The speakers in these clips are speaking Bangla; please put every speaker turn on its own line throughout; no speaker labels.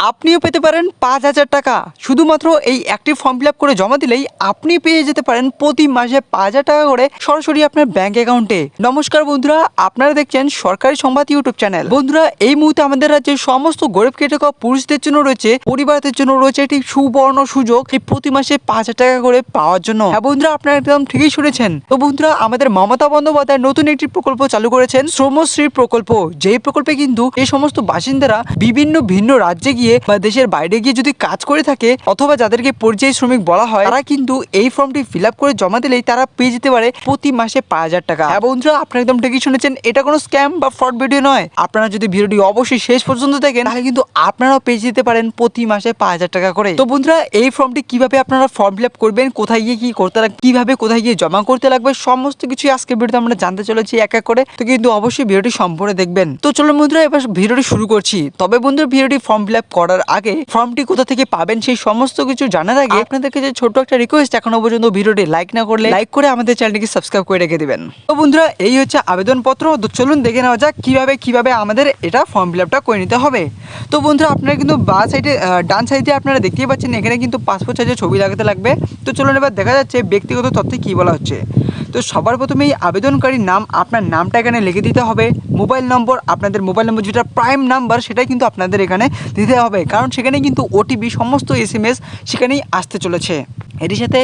আপনিও পেতে পারেন পাঁচ হাজার টাকা। শুধুমাত্র এই একটি ফর্ম ফিল করে জমা দিলেই আপনি পেয়ে যেতে পারেন প্রতি মাসে পাঁচ হাজার টাকা করে সরাসরি আপনার ব্যাংক অ্যাকাউন্টে নমস্কার বন্ধুরা, আপনারা দেখছেন সরকারি সংবাদ ইউটিউব চ্যানেল বন্ধুরা, এই মুহূর্তে আমাদের রাজ্যের সমস্ত গরিব কেটে পুরুষদের জন্য রয়েছে, পরিবারদের জন্য রয়েছে একটি সুবর্ণ সুযোগ, এই প্রতি মাসে পাঁচ হাজার টাকা করে পাওয়ার জন্য। হ্যাঁ বন্ধুরা, আপনারা একদম ঠিকই শুনেছেন। তো বন্ধুরা, আমাদের মমতা বন্দ্যোপাধ্যায় নতুন একটি প্রকল্প চালু করেছেন শ্রমশ্রী প্রকল্প। যেই প্রকল্পে কিন্তু এই সমস্ত বাসিন্দারা বিভিন্ন ভিন্ন রাজ্যে গিয়ে বা দেশের বাইরে গিয়ে যদি কাজ করে থাকে অথবা যাদেরকে পরিযায়ী শ্রমিক বলা হয়, তারা কিন্তু এই ফর্মটি ফিল করে জমা দিলেই তারা পেয়ে যেতে পারে প্রতি মাসে পাঁচ হাজার টাকা। হ্যাঁ বন্ধুরা, আপনারা একদম ঠিকই শুনেছেন, এটা কোনো স্ক্যাম বা ফ্রড ভিডিও নয়। আপনারা যদি ভিডিওটি অবশ্যই শেষ পর্যন্ত দেখেন, তাহলে কিন্তু আপনারাও পেয়ে যেতে পারেন প্রতি মাসে পাঁচ হাজার টাকা করে। তো বন্ধুরা, এই ফর্মটি কীভাবে আপনারা ফর্ম ফিল করবেন, কোথায় গিয়ে কি করতে লাগবে কীভাবে কোথায় গিয়ে জমা করতে লাগবে, সমস্ত কিছু আজকে ভিডিওতে আমরা জানতে চলেছি এক এক করে। তো কিন্তু অবশ্যই ভিডিওটি সম্পূর্ণ দেখবেন। তো চলুন বন্ধুরা, এবার ভিডিওটি শুরু করছি। তবে বন্ধুরা, ভিডিওটি ফর্ম ফিল করার আগে ফর্মটি কোথা থেকে পাবেন সেই সমস্ত কিছু জানার আগে আপনাদেরকে যে ছোট একটা রিকোয়েস্ট এখনও পর্যন্ত ভিডিওটি লাইক না করলে লাইক করে আমাদের চ্যানেলটিকে সাবস্ক্রাইব করে রেখে দিবেন। তো বন্ধুরা এই হচ্ছে আবেদনপত্র। তো চলুন দেখে নেওয়া যাক কীভাবে কীভাবে আমাদের এটা ফর্ম ফিল আপটা করে নিতে হবে। তো বন্ধুরা আপনারা কিন্তু বা সাইডে ডান সাইডে আপনারা দেখতেই পাচ্ছেন এখানে কিন্তু পাসপোর্ট সাইজের ছবি লাগাতে লাগবে। তো চলুন এবার দেখা যাচ্ছে ব্যক্তিগত তথ্যে কী বলা হচ্ছে। তো সবার প্রথমে এই আবেদনকারীর নাম, আপনার নামটা এখানে লিখে দিতে হবে। মোবাইল নম্বর, আপনাদের মোবাইল নম্বর, যেটা প্রাইম নাম্বার, সেটাই কিন্তু আপনাদের এখানে দিতে হবে। কারণ সেখানে কিন্তু ওটিপি সমস্ত এস সেখানেই আসতে চলেছে। এর সাথে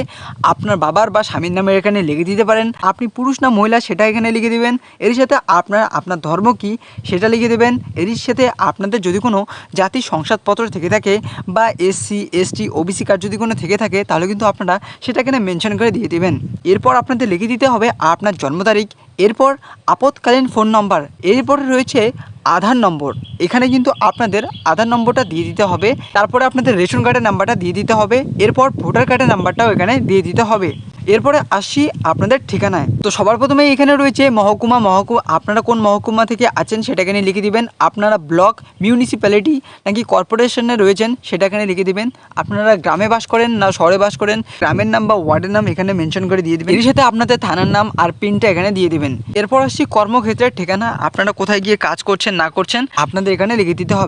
আপনার বাবার বা স্বামীর নামে এখানে লিখে দিতে পারেন। আপনি পুরুষ না মহিলা সেটা এখানে লিখে দিবেন। এর সাথে আপনার আপনার ধর্ম কি সেটা লিখে দেবেন। এর সাথে আপনাদের যদি কোনো জাতির শংসাদপত্র থেকে থাকে বা এসসি, এসটি, ওবিসি কার্ড যদি কোনো থেকে থাকে, তাহলে কিন্তু আপনারা সেটা এখানে মেনশন করে দিয়ে দেবেন। এরপর আপনাদের লিখে দিতে হবে আপনার জন্ম তারিখ, এরপর আপৎকালীন ফোন নম্বর, এরপর রয়েছে আধার নম্বর। এখানে কিন্তু আপনাদের আধার নম্বরটা দিয়ে দিতে হবে। তারপরে আপনাদের রেশন কার্ডের নাম্বারটা দিয়ে দিতে হবে। এরপর ভোটার কার্ডের নাম্বারটাও এখানে দিয়ে দিতে হবে। এরপরে আসছি আপনাদের ঠিকানায়। তো সবার প্রথমে এখানে রয়েছে মহকুমা। মহকুমা আপনারা কোন মহকুমা থেকে আছেন সেটা এখানে লিখে দিবেন। আপনারা ব্লক, মিউনিসিপ্যালিটি নাকি কর্পোরেশনে রয়েছেন সেটা এখানে লিখে দিবেন। আপনারা গ্রামে বাস করেন না শহরে বাস করেন, গ্রামের নাম বা ওয়ার্ডের নাম এখানে মেনশন করে দিয়ে দিবেন। এর সাথে আপনাদের থানার নাম আর পিনটা এখানে দিয়ে দিবেন। এরপর আসছি কর্মক্ষেত্রের ঠিকানা। আপনারা কোথায় গিয়ে কাজ করছেন, না করছেন, আপনাদের এখানে লিখে দিতে হবে।